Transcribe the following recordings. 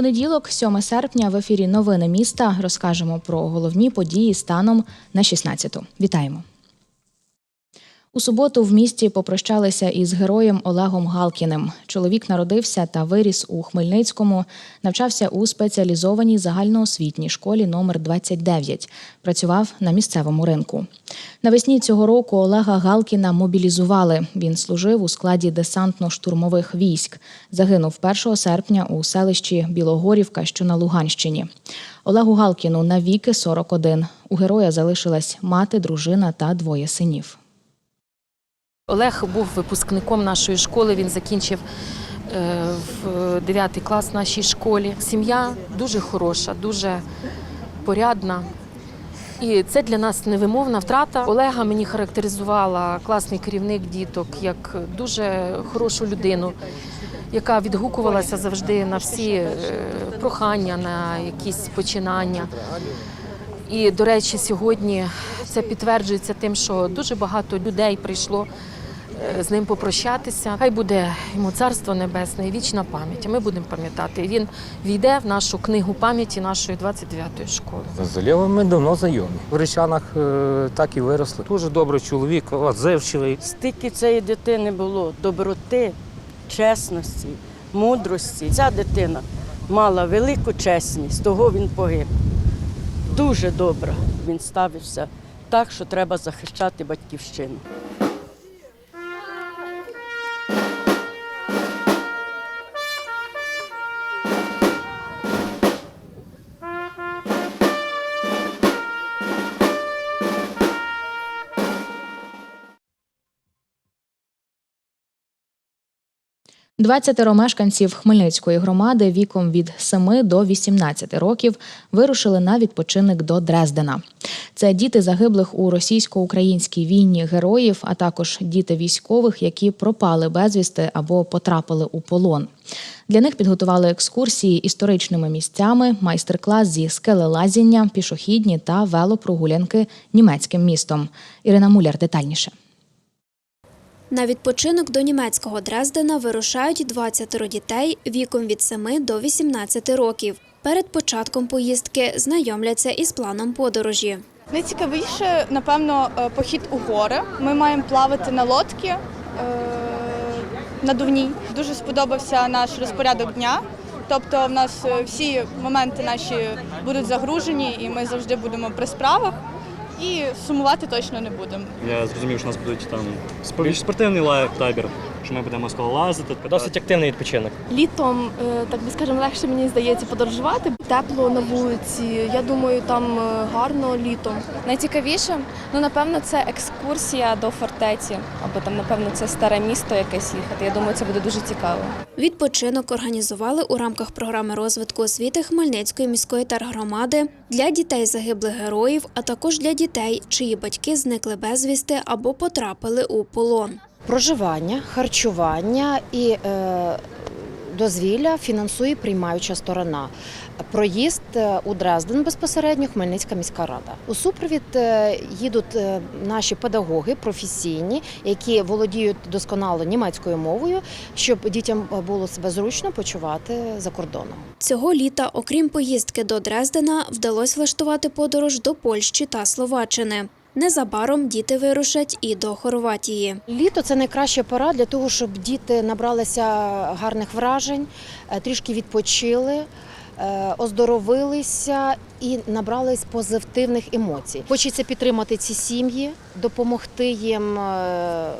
Понеділок, 7 серпня, в ефірі Новини міста розкажемо про головні події станом на 16-ту. Вітаємо. У суботу в місті попрощалися із героєм Олегом Галкіним. Чоловік народився та виріс у Хмельницькому, навчався у спеціалізованій загальноосвітній школі номер 29 Працював на місцевому ринку. Навесні цього року Олега Галкіна мобілізували. Він служив у складі десантно-штурмових військ. Загинув 1 серпня у селищі Білогорівка, що на Луганщині. Олегу Галкіну навіки 41. У героя залишилась мати, дружина та двоє синів. Олег був випускником нашої школи. Він закінчив е, в 9 клас в нашій школі. Сім'я дуже хороша, дуже порядна. І це для нас невимовна втрата. Олега мені характеризувала класний керівник діток як дуже хорошу людину, яка відгукувалася завжди на всі е, прохання, на якісь починання. І, до речі, сьогодні це підтверджується тим, що дуже багато людей прийшло з ним попрощатися. Хай буде йому царство небесне і вічна пам'ять. Ми будемо пам'ятати. Він війде в нашу книгу пам'яті нашої 29-ї школи. З Олегом ми давно знайомі. В Речанах е, так і виросли. Дуже добрий чоловік, отзивчивий. Стільки цієї дитини було доброти, чесності, мудрості. Ця дитина мала велику чесність, того він погиб. Дуже добра. Він ставився так, що треба захищати батьківщину. Двадцятеро мешканців Хмельницької громади віком від 7 до 18 років вирушили на відпочинок до Дрездена. Це діти загиблих у російсько-українській війні героїв, а також діти військових, які пропали безвісти або потрапили у полон. Для них підготували екскурсії історичними місцями, майстер-клас зі скелелазіння, пішохідні та велопрогулянки німецьким містом. Ірина Муляр детальніше. На відпочинок до німецького Дрездена вирушають 20 дітей віком від 7 до 18 років. Перед початком поїздки знайомляться із планом подорожі. Найцікавіше, напевно, е, похід у гори. Ми маємо плавати на лодці е, надувній. Дуже сподобався наш розпорядок дня. Тобто, в нас е, всі моменти наші будуть загружені, і ми завжди будемо при справах. І сумувати точно не будемо. Я зрозумів, що у нас будуть там спортивний лайф табір, що ми будемо скалолазити. Досить активний відпочинок. Літом, е, так би скажемо, легше мені здається подорожувати. Тепло на вулиці. Я думаю, там е, гарно літом. Найцікавіше, ну напевно, це екскурсія до фортеці, або там, напевно, це старе місто якесь їхати. Я думаю, це буде дуже цікаво. Відпочинок організували у рамках програми розвитку освіти Хмельницької міської тергромади для дітей загиблих героїв, а також для дітей, чиї батьки зникли безвісти або потрапили у полон. Проживання, харчування і е, дозвілля фінансує приймаюча сторона. Проїзд е, у Дрезден безпосередньо Хмельницька міська рада. У супровід е, їдуть наші педагоги професійні, які володіють досконало німецькою мовою, щоб дітям було себе зручно почувати за кордоном. Цього літа, окрім поїздки до Дрездена, вдалося влаштувати подорож до Польщі та Словаччини. Незабаром діти вирушать і до Хорватії. Літо це найкраща пора для того, щоб діти набралися гарних вражень, е, трішки відпочили. е, Оздоровилися і набрались позитивних емоцій. Хочеться підтримати ці сім'ї, допомогти їм, е,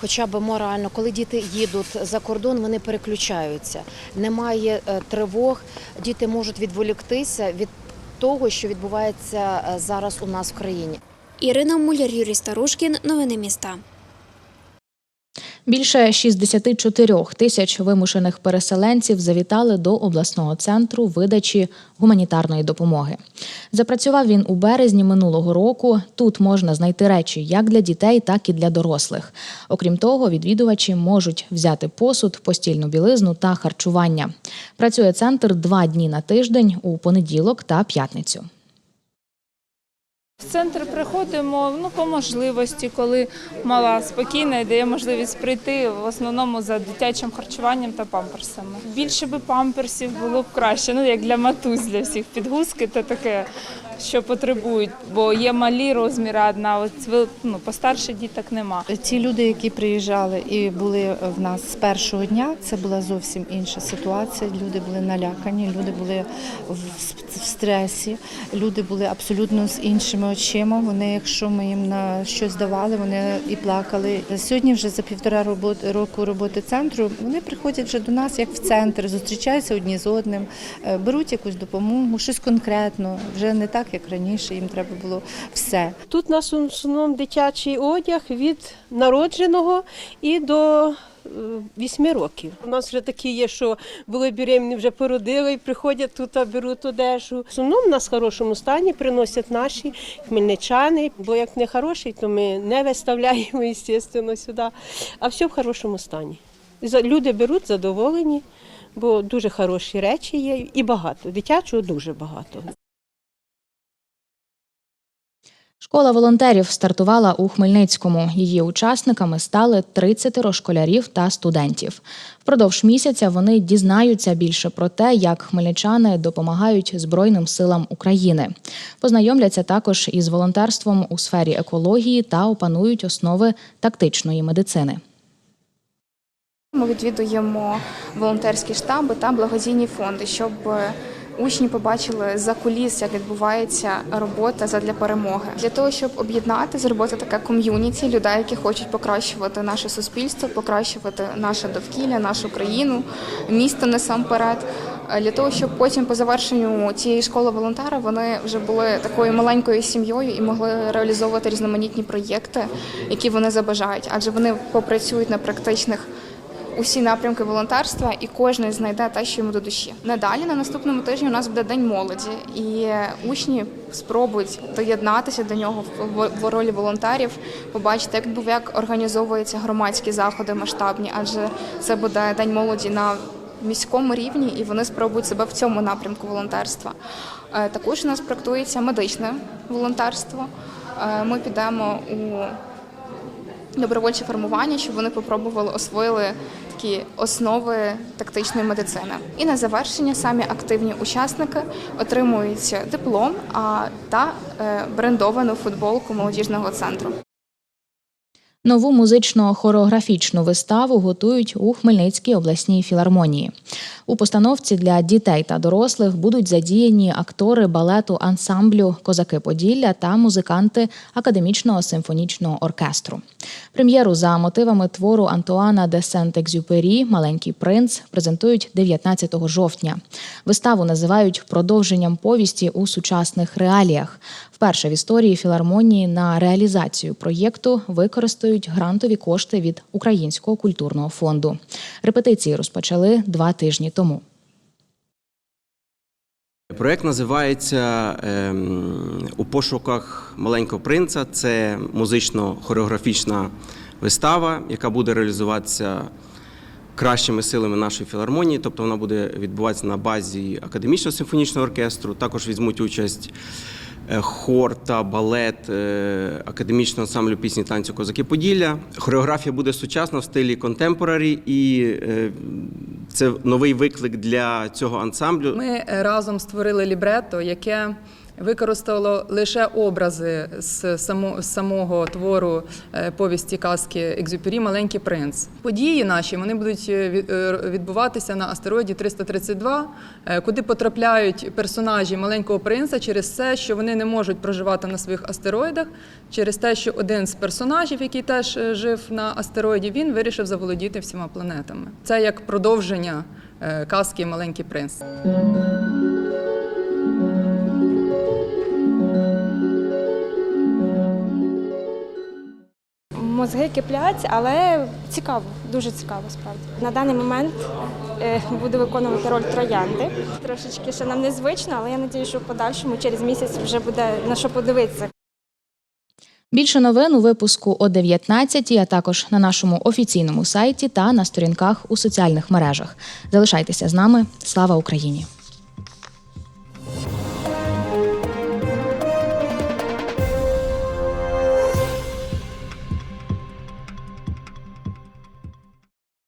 хоча б морально. Коли діти їдуть за кордон, вони переключаються. Немає тривог, діти можуть відволіктися від того, що відбувається зараз у нас в країні. Ірина Муляр, Юрій Старушкін. Новини міста. Більше 64 тисяч вимушених переселенців завітали до обласного центру видачі гуманітарної допомоги. Запрацював він у березні минулого року. Тут можна знайти речі як для дітей, так і для дорослих. Окрім того, відвідувачі можуть взяти посуд, постільну білизну та харчування. Працює центр два дні на тиждень у понеділок та п'ятницю. В центр приходимо ну, по можливості, коли мала спокійна і дає можливість прийти в основному за дитячим харчуванням та памперсами. Більше би памперсів було б краще, ну як для матусь, для всіх підгузки, та таке, що потребують, бо є малі розміри, одна ну, постарше діток нема. Ті люди, які приїжджали і були в нас з першого дня, це була зовсім інша ситуація. Люди були налякані, люди були в стресі, люди були абсолютно з іншими очима. Вони, якщо ми їм на щось давали, вони і плакали. Сьогодні вже за півтора року роботи центру вони приходять вже до нас як в центр, зустрічаються одні з одним, е, беруть якусь допомогу, щось конкретно. Вже не так, як раніше. Їм треба було все. Тут у нас в дитячий одяг від народженого і до е, вісьми років. У нас вже такі є, що були беременні, вже породили і приходять тут, а беруть одежу. В основному в нас в хорошому стані приносять наші хмельничани, бо як не хороший, то ми не виставляємо, звісно, сюди. А все в хорошому стані. Люди беруть задоволені, бо дуже хороші речі є і багато. Дитячого дуже багато. Школа волонтерів стартувала у Хмельницькому. Її учасниками стали 30 школярів та студентів. Впродовж місяця вони дізнаються більше про те, як хмельничани допомагають Збройним силам України. Познайомляться також із волонтерством у сфері екології та опанують основи тактичної медицини. Ми відвідуємо волонтерські штаби та благодійні фонди, щоб е, учні побачили за куліс, як відбувається робота задля перемоги. Для того, щоб об'єднати, зробити таке ком'юніті людей, які хочуть покращувати наше суспільство, покращувати наше довкілля, нашу країну, місто насамперед. Для того, щоб потім по завершенню цієї школи волонтера вони вже були такою маленькою сім'єю і могли реалізовувати різноманітні проєкти, які вони забажають, адже вони попрацюють на практичних усі напрямки волонтерства, і кожен знайде те, що йому до душі. Надалі на наступному тижні у нас буде день молоді, і учні спробують доєднатися до нього в- ролі волонтерів, побачити, як був як організовуються громадські заходи масштабні, адже це буде день молоді на міському рівні, і вони спробують себе в цьому напрямку волонтерства. Е, Також у нас практикується медичне волонтерство. Е, Ми підемо у добровольче формування, щоб вони попробували освоїли такі основи тактичної медицини. І на завершення самі активні учасники отримують диплом та е, брендовану футболку молодіжного центру. Нову музично-хореографічну виставу готують у Хмельницькій обласній філармонії. У постановці для дітей та дорослих будуть задіяні актори балету ансамблю Козаки Поділля та музиканти академічного симфонічного оркестру. Прем'єру за мотивами твору Антуана де Сент-Екзюпері Маленький принц презентують 19 жовтня. Виставу називають продовженням повісті у сучасних реаліях. Вперше в історії філармонії на реалізацію проєкту використають грантові кошти від Українського культурного фонду. Репетиції розпочали два тижні тому. Проект називається ем, У пошуках маленького принца. Це музично-хореографічна вистава, яка буде реалізуватися кращими силами нашої філармонії. Тобто вона буде відбуватися на базі академічного симфонічного оркестру. Також візьмуть участь хор та балет е, академічного ансамблю пісні танцю Козаки Поділля. Хореографія буде сучасна в стилі контемпорарі, і е, це новий виклик для цього ансамблю. Ми разом створили лібрето, яке використало лише образи з самого твору е, повісті казки Екзюпері Маленький принц. Події наші вони будуть е, е, відбуватися на астероїді 332, е, куди потрапляють персонажі маленького принца через те, що вони не можуть проживати на своїх астероїдах, через те, що один з персонажів, який теж жив на астероїді, він вирішив заволодіти всіма планетами. Це як продовження казки Маленький принц. Мозги киплять, але цікаво, дуже цікаво справді. На даний момент е, буду виконувати роль троянди. Трошечки ще нам незвично, але я сподіваюся, що в подальшому через місяць вже буде на що подивитися. Більше новин у випуску о 19, а також на нашому офіційному сайті та на сторінках у соціальних мережах. Залишайтеся з нами. Слава Україні!